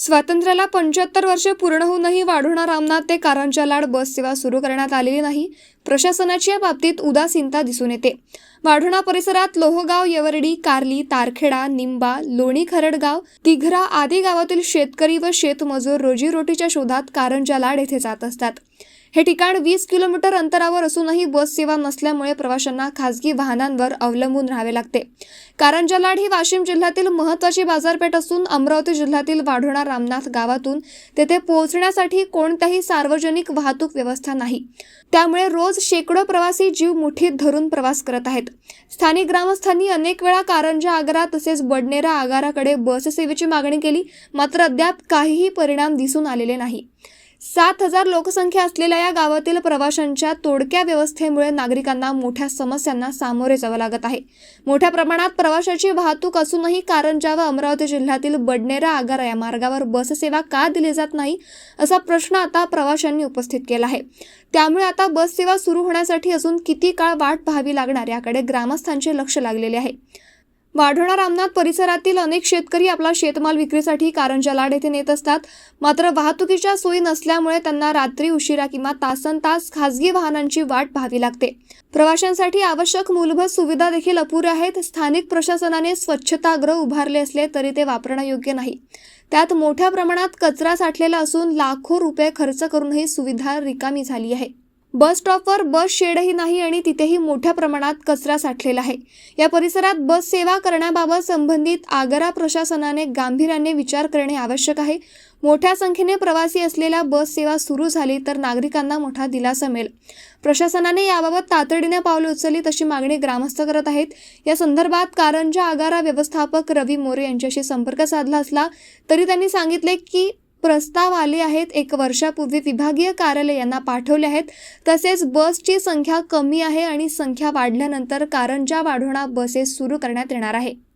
स्वातंत्र्याला पंच्याहत्तर वर्षे पूर्ण होऊनही वाढोणा रामनाथ ते कारंजा लाड बस सेवा सुरू करण्यात आलेली नाही. प्रशासनाची या बाबतीत उदासीनता दिसून येते. वाढोणा परिसरात लोहगाव येवरडी कार्ली तारखेडा निंबा लोणी खरडगाव तिघरा आदी गावातील शेतकरी व शेतमजूर रोजीरोटीच्या शोधात कारंजा लाड येथे जात असतात. हे ठिकाण वीस किलोमीटर अंतरावर असूनही बस सेवा नसल्यामुळे प्रवाशांना खासगी वाहनांवर अवलंबून राहावे लागते. कारंजा लाड ही वाशिम जिल्ह्यातील महत्त्वाची बाजारपेठ असून अमरावती जिल्ह्यातील वाढोणा रामनाथ गावातून तेथे पोहोचण्यासाठी कोणत्याही सार्वजनिक वाहतूक व्यवस्था नाही. त्यामुळे रोज शेकडो प्रवासी जीव मुठीत धरून प्रवास करत आहेत. स्थानिक ग्रामस्थांनी अनेक वेळा कारंजा आगारा तसेच बडनेरा आगाराकडे बससेवेची मागणी केली मात्र अद्याप काहीही परिणाम दिसून आलेले नाही. सात हजार लोकसंख्या असलेल्या या गावातील प्रवाशांच्या तोडक्या व्यवस्थेमुळे नागरिकांना मोठ्या समस्यांना सामोरे जावं लागत आहे. मोठ्या प्रमाणात प्रवाशाची वाहतूक असूनही कारंजा व अमरावती जिल्ह्यातील बडनेरा आगारा या मार्गावर बससेवा का दिली जात नाही असा प्रश्न आता प्रवाशांनी उपस्थित केला आहे. त्यामुळे आता बससेवा सुरू होण्यासाठी अजून किती काळ वाट पाहावी लागणार याकडे ग्रामस्थांचे लक्ष लागलेले आहे. वाढोणा रामनाथ परिसरातील अनेक शेतकरी आपला शेतमाल विक्रीसाठी कारंजा लाड येथे नेत असतात. मात्र वाहतुकीच्या सोयी नसल्यामुळे त्यांना रात्री उशिरा किंवा तासन तास खासगी वाहनांची वाट पाहावी लागते. प्रवाशांसाठी आवश्यक मूलभूत सुविधा देखील अपुऱ्या आहेत. स्थानिक प्रशासनाने स्वच्छतागृह उभारले असले तरी ते वापरणं योग्य नाही. त्यात मोठ्या प्रमाणात कचरा साठलेला असून लाखो रुपये खर्च करूनही सुविधा रिकामी झाली आहे. बस स्टॉपवर बस शेडही नाही आणि तिथेही मोठ्या प्रमाणात कचरा साठलेला आहे. या परिसरात बस सेवा करण्याबाबत संबंधित आगारा प्रशासनाने गांभीर्याने विचार करणे आवश्यक आहे. मोठ्या संख्येने प्रवासी असलेल्या बस सेवा सुरू झाली तर नागरिकांना मोठा दिलासा मिळेल. प्रशासनाने याबाबत तातडीने पावले उचलली तशी मागणी ग्रामस्थ करत आहेत. या संदर्भात कारंजा आगारा व्यवस्थापक रवी मोरे यांच्याशी संपर्क साधला असला तरी त्यांनी सांगितले की प्रस्ताव आले आहेत. एक वर्षापूर्वी विभागीय कार्यालय यांना पाठवले आहेत. तसेच बसची संख्या कमी आहे आणि संख्या वाढल्यानंतर कारंजा वाढवणा बसेस सुरू करण्यात येणार आहे.